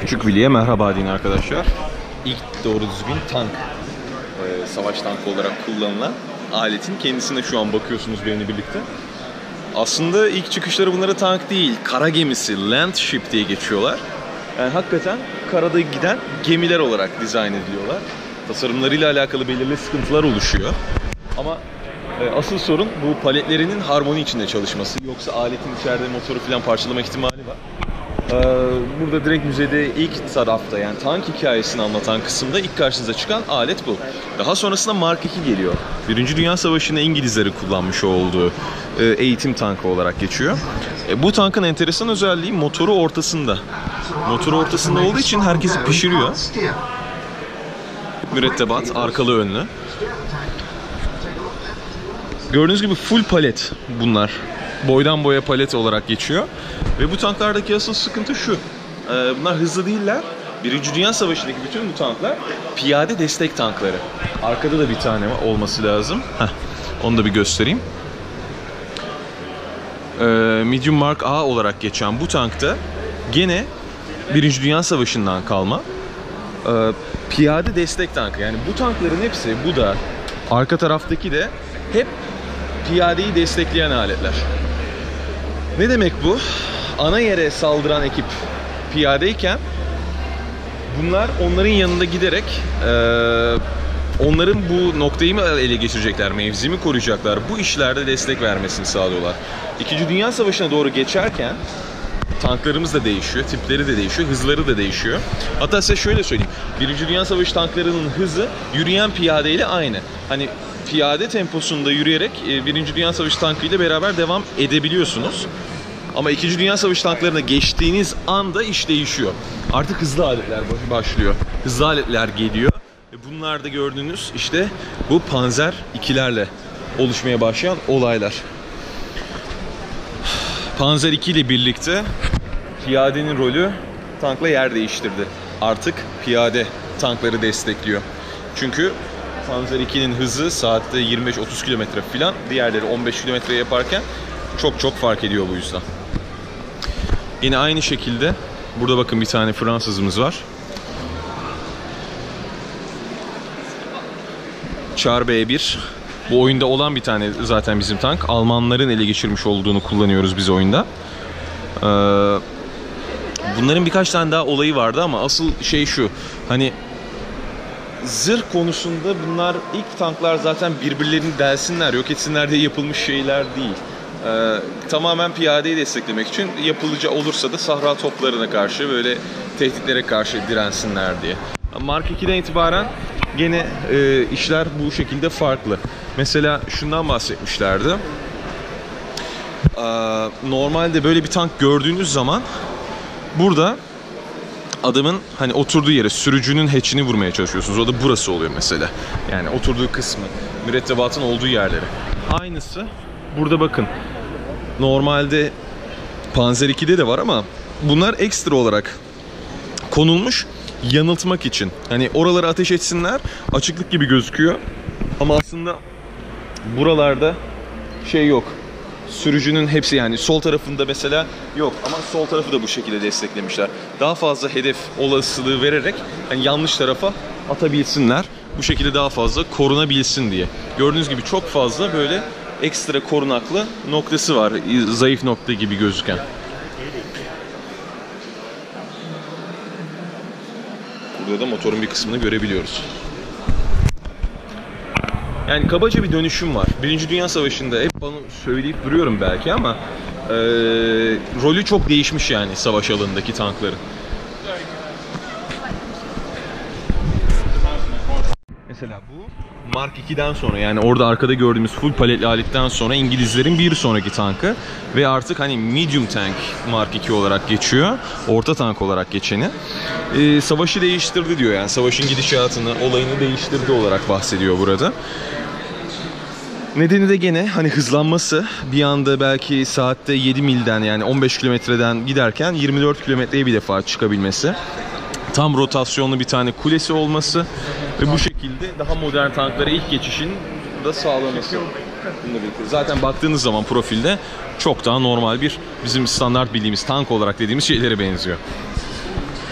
Küçük Vili'ye merhaba deyin arkadaşlar. İlk doğru düzgün tank, e, savaş tankı olarak kullanılan aletin kendisine şu an bakıyorsunuz benimle birlikte. Aslında ilk çıkışları bunlara tank değil, kara gemisi, land ship diye geçiyorlar. Yani hakikaten karada giden gemiler olarak dizayn ediliyorlar. Tasarımlarıyla alakalı belirli sıkıntılar oluşuyor. Ama e, asıl sorun bu paletlerinin harmoni içinde çalışması. Yoksa aletin içeride motoru falan parçalama ihtimali var. Ee, Burada direkt müzede ilk tarafta yani tank hikayesini anlatan kısımda ilk karşınıza çıkan alet bu. Daha sonrasında Mark II geliyor. Birinci Dünya Savaşı'nda İngilizleri kullanmış olduğu e, eğitim tankı olarak geçiyor. E, Bu tankın enteresan özelliği motoru ortasında. Motoru ortasında olduğu için herkesi pişiriyor. Mürettebat, arkalı önlü. Gördüğünüz gibi full palet bunlar. Boydan boya palet olarak geçiyor. Ve bu tanklardaki asıl sıkıntı şu. Ee, bunlar hızlı değiller. Birinci Dünya Savaşı'ndaki bütün bu tanklar piyade destek tankları. Arkada da bir tane olması lazım. Heh, onu da bir göstereyim. Ee, Medium Mark A olarak geçen bu tankta gene Birinci Dünya Savaşı'ndan kalma e, piyade destek tankı. Yani bu tankların hepsi, bu da arka taraftaki de hep piyadeyi destekleyen aletler. Ne demek bu? Ana yere saldıran ekip piyadeyken bunlar onların yanında giderek e, onların bu noktayı mı ele geçirecekler, mevzi mi koruyacaklar, bu işlerde destek vermesini sağlıyorlar. İkinci Dünya Savaşı'na doğru geçerken tanklarımız da değişiyor, tipleri de değişiyor, hızları da değişiyor. Hatta size şöyle söyleyeyim. Birinci Dünya Savaşı tanklarının hızı yürüyen piyade ile aynı. Hani piyade temposunda yürüyerek e, Birinci Dünya Savaşı tankıyla beraber devam edebiliyorsunuz. Ama İkinci Dünya Savaşı tanklarına geçtiğiniz anda iş değişiyor. Artık hızlı aletler başlıyor. Hızlı aletler geliyor. Ve bunlar da gördüğünüz işte bu Panzer ikilerle oluşmaya başlayan olaylar. Panzer 2 ile birlikte piyadenin rolü tankla yer değiştirdi. Artık piyade tankları destekliyor. Çünkü Panzer 2'nin hızı saatte 25-30 km falan diğerleri 15 km yaparken çok çok fark ediyor bu yüzden. Yine aynı şekilde burada bakın bir tane Fransızımız var. Char B1 bu oyunda olan bir tane zaten bizim tank. Almanların ele geçirmiş olduğunu kullanıyoruz biz oyunda. Ee, bunların birkaç tane daha olayı vardı ama asıl şey şu. Hani zırh konusunda bunlar ilk tanklar zaten birbirlerini delsinler, yok etsinler diye yapılmış şeyler değil. Ee, tamamen piyadeyi desteklemek için yapılıcı olursa da sahra toplarına karşı böyle tehditlere karşı dirensinler diye. Mark 2'den itibaren gene e, işler bu şekilde farklı. Mesela şundan bahsetmişlerdi. Ee, normalde böyle bir tank gördüğünüz zaman burada adamın hani oturduğu yere sürücünün hatch'ini vurmaya çalışıyorsunuz. O da burası oluyor mesela. Yani oturduğu kısmı, mürettebatın olduğu yerleri. Aynısı burada bakın. Normalde Panzer 2'de de var ama bunlar ekstra olarak konulmuş yanıltmak için. Hani oraları ateş etsinler açıklık gibi gözüküyor. Ama aslında buralarda şey yok. Sürücünün hepsi yani sol tarafında mesela yok ama sol tarafı da bu şekilde desteklemişler. Daha fazla hedef olasılığı vererek yani yanlış tarafa atabilsinler. Bu şekilde daha fazla korunabilsin diye. Gördüğünüz gibi çok fazla böyle ekstra korunaklı noktası var. Zayıf nokta gibi gözüken. Burada da motorun bir kısmını görebiliyoruz. Yani kabaca bir dönüşüm var. Birinci Dünya Savaşı'nda hep bana söyleyip duruyorum belki ama e, rolü çok değişmiş yani savaş alanındaki tankların. Mesela bu Mark 2'den sonra yani orada arkada gördüğümüz full paletli aletten sonra İngilizlerin bir sonraki tankı ve artık hani medium tank Mark 2 olarak geçiyor. Orta tank olarak geçeni. Ee, savaşı değiştirdi diyor yani savaşın gidişatını, olayını değiştirdi olarak bahsediyor burada. Nedeni de gene hani hızlanması bir anda belki saatte 7 milden yani 15 kilometreden giderken 24 kilometreye bir defa çıkabilmesi. Tam rotasyonlu bir tane kulesi olması ve bu şekilde daha modern tanklara ilk geçişin da sağlaması. Zaten baktığınız zaman profilde çok daha normal bir bizim standart bildiğimiz tank olarak dediğimiz şeylere benziyor.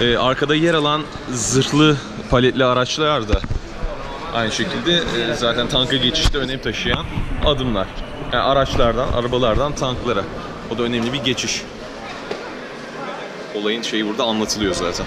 Ee, arkada yer alan zırhlı paletli araçlar da aynı şekilde e, zaten tanka geçişte önem taşıyan adımlar. Yani araçlardan, arabalardan tanklara. O da önemli bir geçiş. Olayın şeyi burada anlatılıyor zaten.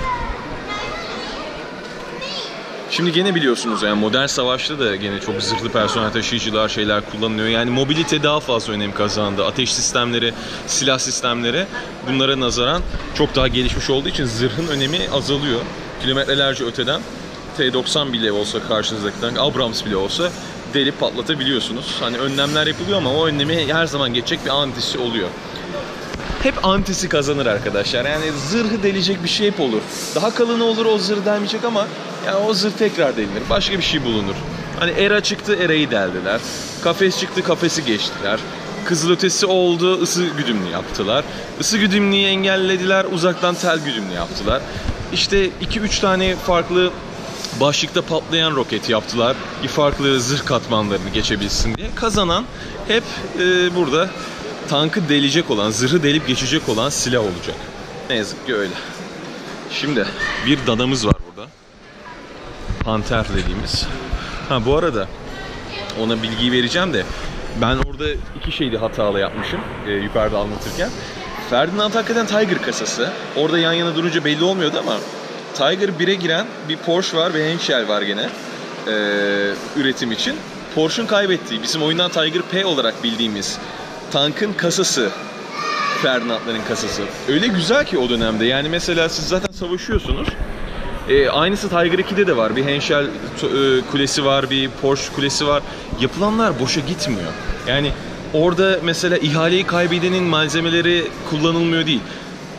Şimdi gene biliyorsunuz yani modern savaşta da gene çok zırhlı personel taşıyıcılar şeyler kullanılıyor. Yani mobilite daha fazla önem kazandı. Ateş sistemleri, silah sistemleri bunlara nazaran çok daha gelişmiş olduğu için zırhın önemi azalıyor. Kilometrelerce öteden T-90 bile olsa karşınızdaki tank, Abrams bile olsa delip patlatabiliyorsunuz. Hani önlemler yapılıyor ama o önlemi her zaman geçecek bir antisi oluyor hep antisi kazanır arkadaşlar. Yani zırhı delecek bir şey hep olur. Daha kalın olur o zırh delmeyecek ama yani o zırh tekrar delinir. Başka bir şey bulunur. Hani era çıktı erayı deldiler. Kafes çıktı kafesi geçtiler. Kızılötesi oldu ısı güdümlü yaptılar. Isı güdümlüyü engellediler uzaktan tel güdümlü yaptılar. İşte 2-3 tane farklı başlıkta patlayan roket yaptılar. Farklı zırh katmanlarını geçebilsin diye. Kazanan hep e, burada tankı delecek olan, zırhı delip geçecek olan silah olacak. Ne yazık ki öyle. Şimdi bir dadamız var burada. Panter dediğimiz. Ha bu arada ona bilgiyi vereceğim de ben orada iki şeydi hatalı yapmışım e, yukarıda anlatırken. Ferdinand hakikaten Tiger kasası. Orada yan yana durunca belli olmuyordu ama Tiger 1'e giren bir Porsche var ve Henschel var gene e, üretim için. Porsche'un kaybettiği, bizim oyundan Tiger P olarak bildiğimiz tankın kasası Ferdinand'ların kasası. Öyle güzel ki o dönemde. Yani mesela siz zaten savaşıyorsunuz. E, aynısı Tiger 2'de de var. Bir Henschel e, kulesi var, bir Porsche kulesi var. Yapılanlar boşa gitmiyor. Yani orada mesela ihaleyi kaybedenin malzemeleri kullanılmıyor değil.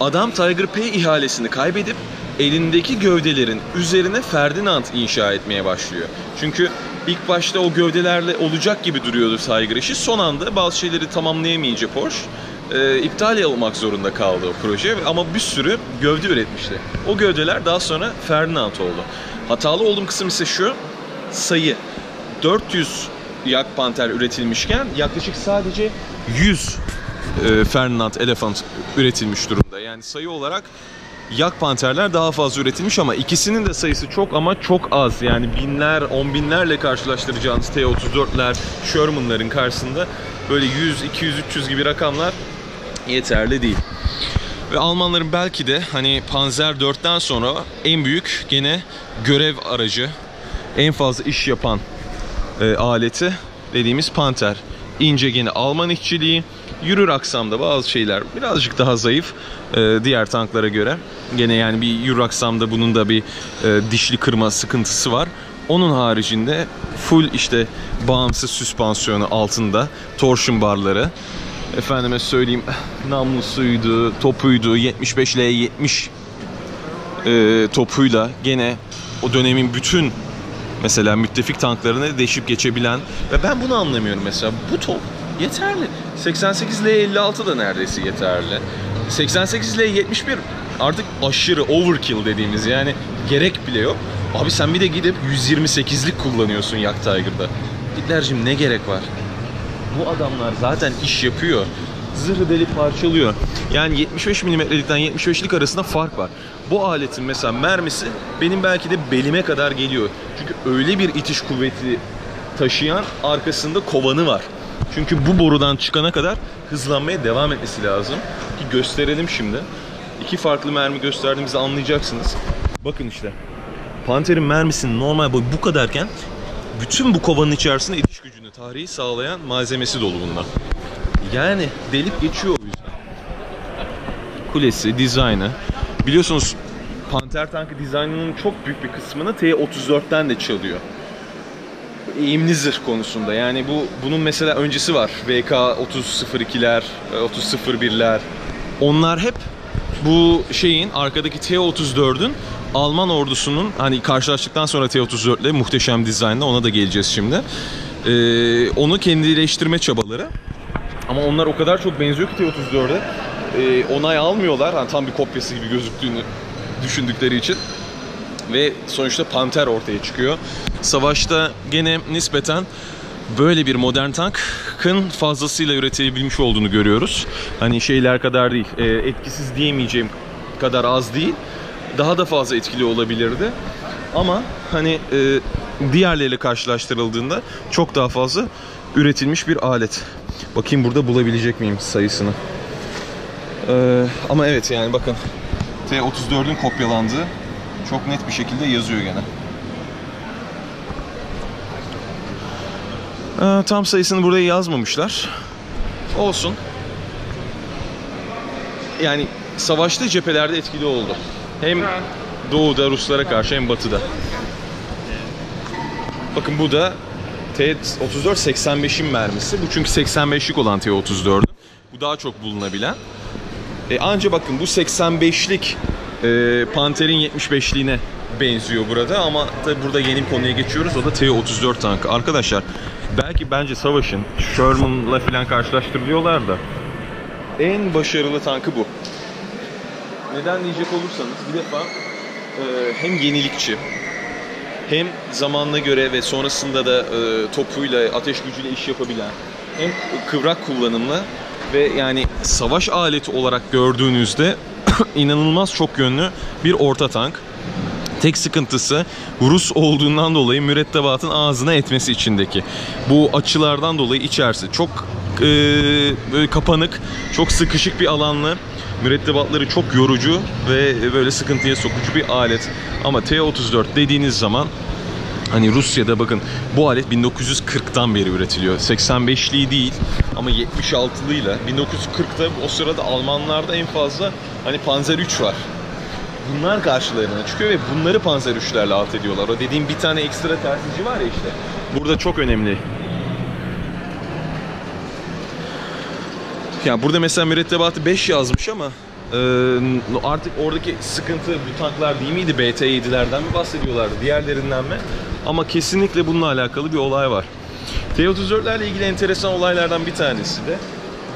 Adam Tiger P ihalesini kaybedip elindeki gövdelerin üzerine Ferdinand inşa etmeye başlıyor. Çünkü ilk başta o gövdelerle olacak gibi duruyordu Tiger işi. Son anda bazı şeyleri tamamlayamayınca Porsche e, iptal olmak zorunda kaldı o proje ama bir sürü gövde üretmişti. O gövdeler daha sonra Ferdinand oldu. Hatalı olduğum kısım ise şu sayı 400 Yak Panther üretilmişken yaklaşık sadece 100 e, Ferdinand Elephant üretilmiş durumda. Yani sayı olarak Yak Panterler daha fazla üretilmiş ama ikisinin de sayısı çok ama çok az. Yani binler, on binlerle karşılaştıracağınız T-34'ler, Sherman'ların karşısında böyle 100, 200, 300 gibi rakamlar yeterli değil. Ve Almanların belki de hani Panzer 4'ten sonra en büyük gene görev aracı, en fazla iş yapan e, aleti dediğimiz Panter. İnce gene Alman işçiliği, yürür aksamda bazı şeyler birazcık daha zayıf e, diğer tanklara göre. Gene yani bir yürür aksamda bunun da bir e, dişli kırma sıkıntısı var. Onun haricinde full işte bağımsız süspansiyonu altında torsion barları. Efendime söyleyeyim namlusuydu, topuydu, 75L70 e, topuyla gene o dönemin bütün mesela müttefik tanklarını deşip geçebilen ve ben bunu anlamıyorum mesela bu top yeterli. 88 L56 da neredeyse yeterli. 88 L71 artık aşırı overkill dediğimiz yani gerek bile yok. Abi sen bir de gidip 128'lik kullanıyorsun Yak Tiger'da. Hitler'cim ne gerek var? Bu adamlar zaten iş yapıyor. Zırhı delip parçalıyor. Yani 75 milimetrelikten 75'lik arasında fark var. Bu aletin mesela mermisi benim belki de belime kadar geliyor. Çünkü öyle bir itiş kuvveti taşıyan arkasında kovanı var. Çünkü bu borudan çıkana kadar hızlanmaya devam etmesi lazım. Ki gösterelim şimdi. İki farklı mermi gösterdiğimizde anlayacaksınız. Bakın işte. Panter'in mermisinin normal boyu bu kadarken bütün bu kovanın içerisinde itiş gücünü, tarihi sağlayan malzemesi dolu bunlar. Yani delip geçiyor o yüzden. Kulesi, dizaynı. Biliyorsunuz Panter tankı dizaynının çok büyük bir kısmını T-34'ten de çalıyor eğimli zırh konusunda. Yani bu bunun mesela öncesi var. VK 3002'ler, 3001'ler. Onlar hep bu şeyin arkadaki T-34'ün Alman ordusunun hani karşılaştıktan sonra T-34 ile muhteşem dizaynla ona da geleceğiz şimdi. Ee, onu kendileştirme çabaları. Ama onlar o kadar çok benziyor ki T-34'e. Ee, onay almıyorlar. Hani tam bir kopyası gibi gözüktüğünü düşündükleri için ve sonuçta Panter ortaya çıkıyor. Savaşta gene nispeten böyle bir modern tankın fazlasıyla üretilebilmiş olduğunu görüyoruz. Hani şeyler kadar değil, e, etkisiz diyemeyeceğim kadar az değil. Daha da fazla etkili olabilirdi. Ama hani e, diğerleriyle karşılaştırıldığında çok daha fazla üretilmiş bir alet. Bakayım burada bulabilecek miyim sayısını. Ee, ama evet yani bakın T-34'ün kopyalandığı çok net bir şekilde yazıyor gene. Ee, tam sayısını buraya yazmamışlar. Olsun. Yani savaşta cephelerde etkili oldu. Hem doğuda Ruslara karşı hem batıda. Bakın bu da T-34 85'in mermisi. Bu çünkü 85'lik olan T-34'ün. Bu daha çok bulunabilen. E, anca bakın bu 85'lik e, Panter'in 75'liğine benziyor burada ama tabi burada yeni bir konuya geçiyoruz. O da T-34 tankı. Arkadaşlar belki bence savaşın Sherman'la falan karşılaştırılıyorlar da en başarılı tankı bu. Neden diyecek olursanız bir defa e, hem yenilikçi hem zamanına göre ve sonrasında da e, topuyla, ateş gücüyle iş yapabilen hem kıvrak kullanımlı ve yani savaş aleti olarak gördüğünüzde inanılmaz çok yönlü bir orta tank. Tek sıkıntısı Rus olduğundan dolayı mürettebatın ağzına etmesi içindeki. Bu açılardan dolayı içerisi çok e, böyle kapanık, çok sıkışık bir alanlı. Mürettebatları çok yorucu ve böyle sıkıntıya sokucu bir alet. Ama T-34 dediğiniz zaman Hani Rusya'da bakın bu alet 1940'tan beri üretiliyor. 85'liği değil ama 76'lıyla. 1940'ta o sırada Almanlarda en fazla hani Panzer 3 var. Bunlar karşılarına çıkıyor ve bunları Panzer 3'lerle alt ediyorlar. O dediğim bir tane ekstra tersici var ya işte. Burada çok önemli. Yani burada mesela mürettebatı 5 yazmış ama e, artık oradaki sıkıntı bu tanklar değil miydi? BT-7'lerden mi bahsediyorlardı? Diğerlerinden mi? Ama kesinlikle bununla alakalı bir olay var. T-34'lerle ilgili enteresan olaylardan bir tanesi de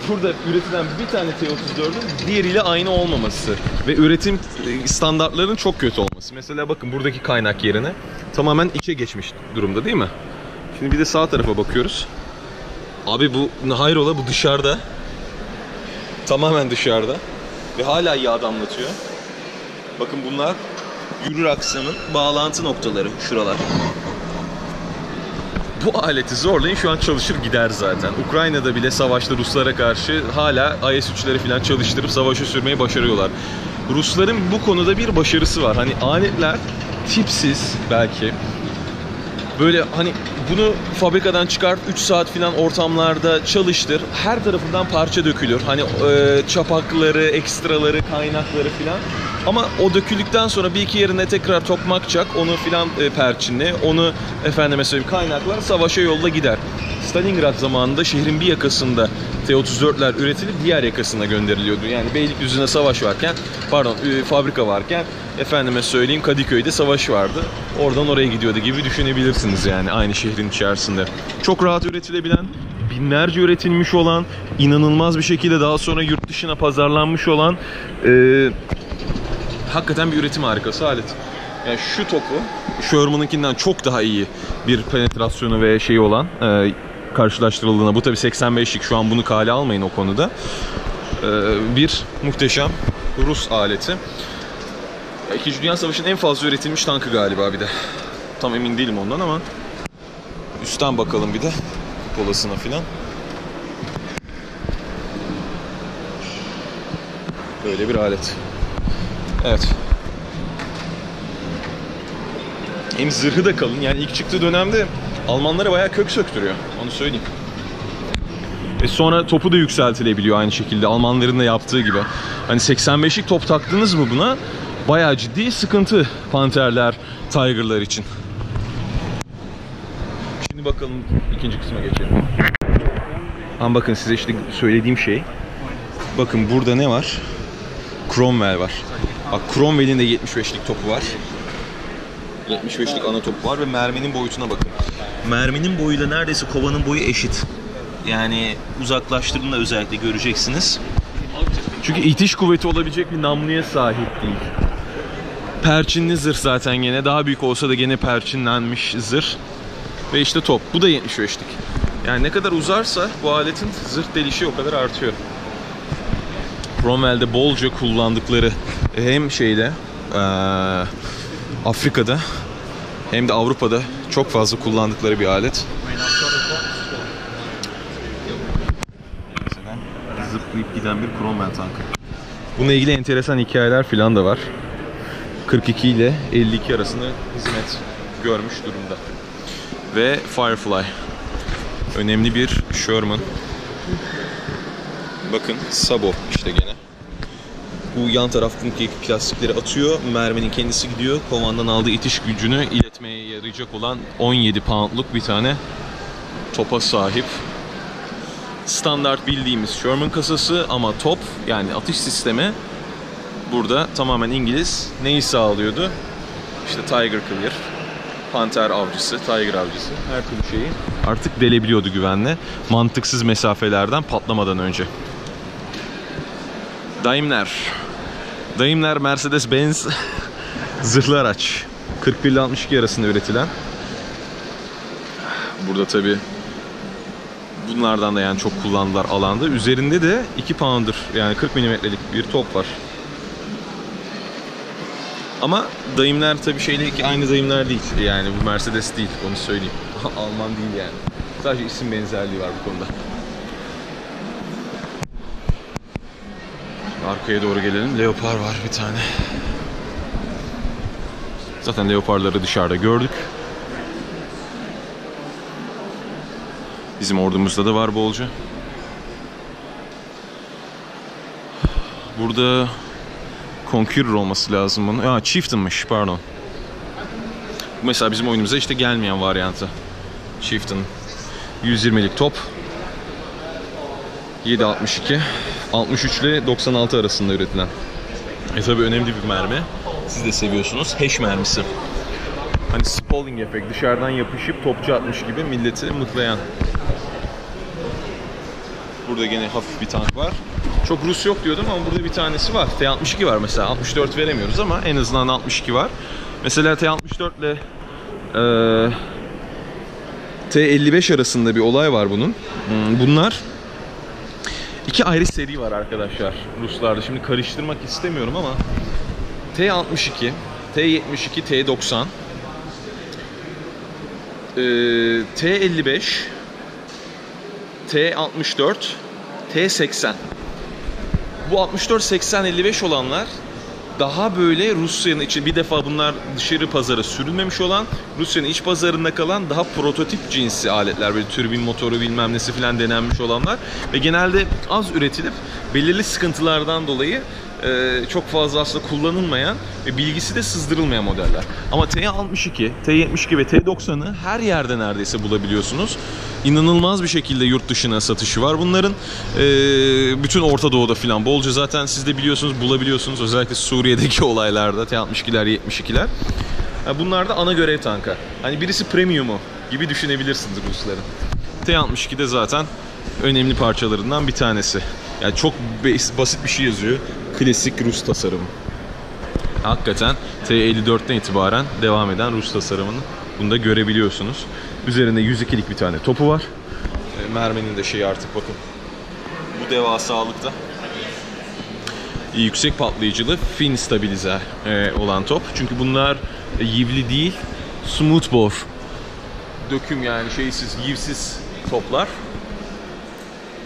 burada üretilen bir tane T-34'ün diğeriyle aynı olmaması ve üretim standartlarının çok kötü olması. Mesela bakın buradaki kaynak yerine tamamen içe geçmiş durumda değil mi? Şimdi bir de sağ tarafa bakıyoruz. Abi bu hayrola bu dışarıda. Tamamen dışarıda. Ve hala yağ damlatıyor. Bakın bunlar yürür aksamın bağlantı noktaları şuralar. Bu aleti zorlayın şu an çalışır gider zaten. Ukrayna'da bile savaşta Ruslara karşı hala IS-3'leri falan çalıştırıp savaşı sürmeyi başarıyorlar. Rusların bu konuda bir başarısı var. Hani aletler tipsiz belki. Böyle hani bunu fabrikadan çıkart 3 saat falan ortamlarda çalıştır. Her tarafından parça dökülür. Hani e, çapakları, ekstraları, kaynakları falan. Ama o döküldükten sonra bir iki yerine tekrar tokmak çak, onu filan e, perçinle, onu efendime söyleyeyim kaynaklar savaşa yolda gider. Stalingrad zamanında şehrin bir yakasında T-34'ler üretilip diğer yakasına gönderiliyordu. Yani Beylikdüzü'nde savaş varken, pardon e, fabrika varken efendime söyleyeyim Kadıköy'de savaş vardı. Oradan oraya gidiyordu gibi düşünebilirsiniz yani aynı şehrin içerisinde. Çok rahat üretilebilen, binlerce üretilmiş olan, inanılmaz bir şekilde daha sonra yurt dışına pazarlanmış olan e, hakikaten bir üretim harikası alet. Yani şu topu Sherman'ınkinden çok daha iyi bir penetrasyonu ve şeyi olan e, karşılaştırıldığında bu tabi 85'lik şu an bunu kale almayın o konuda. E, bir muhteşem Rus aleti. İkinci Dünya Savaşı'nın en fazla üretilmiş tankı galiba bir de. Tam emin değilim ondan ama üstten bakalım bir de polasına filan. Böyle bir alet. Evet. Hem zırhı da kalın. Yani ilk çıktığı dönemde Almanlara bayağı kök söktürüyor. Onu söyleyeyim. Ve sonra topu da yükseltilebiliyor aynı şekilde. Almanların da yaptığı gibi. Hani 85'lik top taktınız mı buna? Bayağı ciddi sıkıntı Panterler, Tiger'lar için. Şimdi bakalım ikinci kısma geçelim. Ama bakın size işte söylediğim şey. Bakın burada ne var? Cromwell var. Bak Cromwell'in de 75'lik topu var. 75'lik ana topu var ve merminin boyutuna bakın. Merminin boyuyla neredeyse kovanın boyu eşit. Yani uzaklaştırdığında özellikle göreceksiniz. Çünkü itiş kuvveti olabilecek bir namluya sahip değil. Perçinli zırh zaten gene. Daha büyük olsa da gene perçinlenmiş zırh. Ve işte top. Bu da 75'lik. Yani ne kadar uzarsa bu aletin zırh delişi o kadar artıyor. Cromwell'de bolca kullandıkları hem şeyde eee, Afrika'da hem de Avrupa'da çok fazla kullandıkları bir alet. Zıplayıp giden bir Cromwell tankı. Bununla ilgili enteresan hikayeler falan da var. 42 ile 52 arasında hizmet görmüş durumda. Ve Firefly. Önemli bir Sherman. Bakın Sabo işte gene. Bu yan taraftaki plastikleri atıyor. Merminin kendisi gidiyor. Kovandan aldığı itiş gücünü iletmeye yarayacak olan 17 poundluk bir tane topa sahip. Standart bildiğimiz Sherman kasası ama top yani atış sistemi burada tamamen İngiliz. Neyi sağlıyordu? İşte Tiger Clear, Panter avcısı, Tiger avcısı her türlü şeyi artık delebiliyordu güvenle. Mantıksız mesafelerden patlamadan önce. Daimler. Daimler Mercedes-Benz zırhlı araç. 41 ile 62 arasında üretilen. Burada tabi bunlardan da yani çok kullandılar alanda. Üzerinde de 2 pound'ır yani 40 milimetrelik bir top var. Ama dayımlar tabii şeyle ki aynı dayımlar değil. Yani bu Mercedes değil onu söyleyeyim. Alman değil yani. Sadece isim benzerliği var bu konuda. Arkaya doğru gelelim. Leopar var bir tane. Zaten leoparları dışarıda gördük. Bizim ordumuzda da var bolca. Burada Conqueror olması lazım bunun. Aa, Chieftain'mış pardon. Mesela bizim oyunumuza işte gelmeyen varyantı. Chieftain. 120'lik top. 7.62. 63 ile 96 arasında üretilen. E tabi önemli bir mermi. Siz de seviyorsunuz. Hash mermisi. Hani spalling efekt dışarıdan yapışıp topçu atmış gibi milleti mıhlayan. Burada gene hafif bir tank var. Çok Rus yok diyordum ama burada bir tanesi var. T-62 var mesela. 64 veremiyoruz ama en azından 62 var. Mesela T-64 ile eee, T-55 arasında bir olay var bunun. Hmm, Bunlar iki ayrı seri var arkadaşlar Ruslarda. Şimdi karıştırmak istemiyorum ama T-62, T-72, T-90 eee, T-55 T-64 T-80 bu 64-80-55 olanlar daha böyle Rusya'nın için bir defa bunlar dışarı pazara sürülmemiş olan Rusya'nın iç pazarında kalan daha prototip cinsi aletler böyle türbin motoru bilmem nesi filan denenmiş olanlar. Ve genelde az üretilip belirli sıkıntılardan dolayı çok fazla aslında kullanılmayan ve bilgisi de sızdırılmayan modeller. Ama T62, T72 ve T90'ı her yerde neredeyse bulabiliyorsunuz. İnanılmaz bir şekilde yurt dışına satışı var bunların. E, bütün Orta Doğu'da filan bolca zaten siz de biliyorsunuz bulabiliyorsunuz. Özellikle Suriye'deki olaylarda T62'ler, 72'ler. Ha, Bunlar da ana görev tanka. Hani birisi premium'u gibi düşünebilirsiniz Rusların. T62'de zaten önemli parçalarından bir tanesi. Yani çok bas- basit bir şey yazıyor. Klasik Rus tasarımı. Hakikaten T54'ten itibaren devam eden Rus tasarımını bunu da görebiliyorsunuz. Üzerinde 102'lik bir tane topu var. E, merminin de şeyi artık bakın. Bu devasalıkta. Yüksek patlayıcılı fin stabilize e, olan top. Çünkü bunlar e, yivli değil, smooth bore. Döküm yani şeysiz, yivsiz toplar.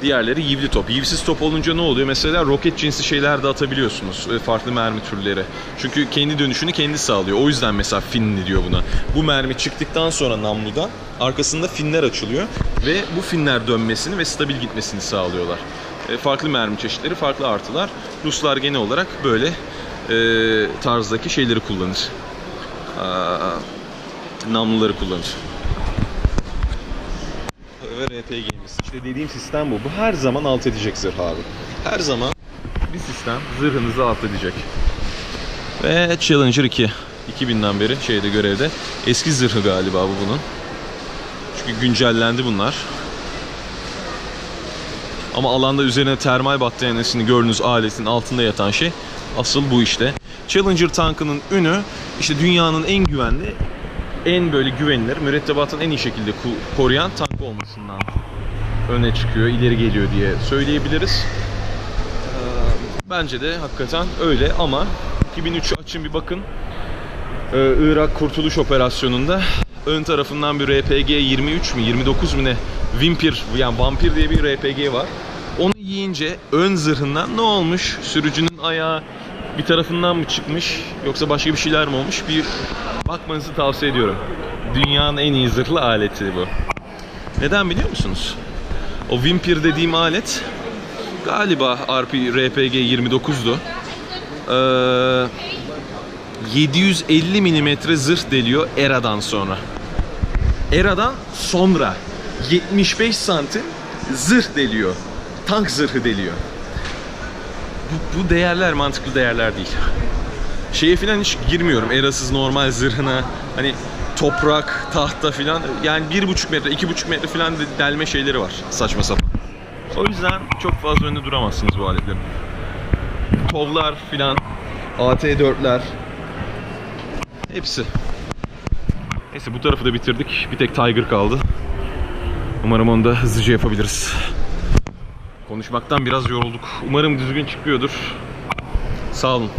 Diğerleri yivli top. Yivsiz top olunca ne oluyor? Mesela roket cinsi şeyler de atabiliyorsunuz. e, Farklı mermi türleri. Çünkü kendi dönüşünü kendi sağlıyor. O yüzden mesela finli diyor buna. Bu mermi çıktıktan sonra namludan arkasında finler açılıyor. Ve bu finler dönmesini ve stabil gitmesini sağlıyorlar. E, Farklı mermi çeşitleri, farklı artılar. Ruslar genel olarak böyle e, tarzdaki şeyleri kullanır. Aa, namluları kullanır ve RPG'miz. İşte dediğim sistem bu. Bu her zaman alt edecek zırh abi. Her zaman bir sistem zırhınızı alt edecek. Ve Challenger 2. 2000'den beri şeyde görevde. Eski zırhı galiba bu bunun. Çünkü güncellendi bunlar. Ama alanda üzerine termal bataryanesini gördüğünüz aletin altında yatan şey asıl bu işte. Challenger tankının ünü işte dünyanın en güvenli en böyle güvenilir, mürettebatın en iyi şekilde koruyan tank olmasından öne çıkıyor, ileri geliyor diye söyleyebiliriz. Ee, Bence de hakikaten öyle ama 2003'ü açın bir bakın. Ee, Irak Kurtuluş Operasyonu'nda ön tarafından bir RPG 23 mi 29 mu ne Vimpir yani vampir diye bir RPG var. Onu yiyince ön zırhından ne olmuş? Sürücünün ayağı bir tarafından mı çıkmış yoksa başka bir şeyler mi olmuş? Bir bakmanızı tavsiye ediyorum. Dünyanın en iyi zırhlı aleti bu. Neden biliyor musunuz? O Vimpir dediğim alet galiba RP, RPG 29'du. Ee, 750 mm zırh deliyor Era'dan sonra. Era'dan sonra 75 santim zırh deliyor. Tank zırhı deliyor. Bu, bu değerler mantıklı değerler değil. Şeye falan hiç girmiyorum. Erasız normal zırhına hani toprak, tahta falan yani 1,5 metre, 2,5 metre falan de- delme şeyleri var saçma sapan. O yüzden çok fazla önünde duramazsınız bu aletlerin. Tovlar filan, AT4'ler hepsi. Neyse bu tarafı da bitirdik. Bir tek Tiger kaldı. Umarım onu da hızlıca yapabiliriz. Konuşmaktan biraz yorulduk. Umarım düzgün çıkıyordur. Sağ olun.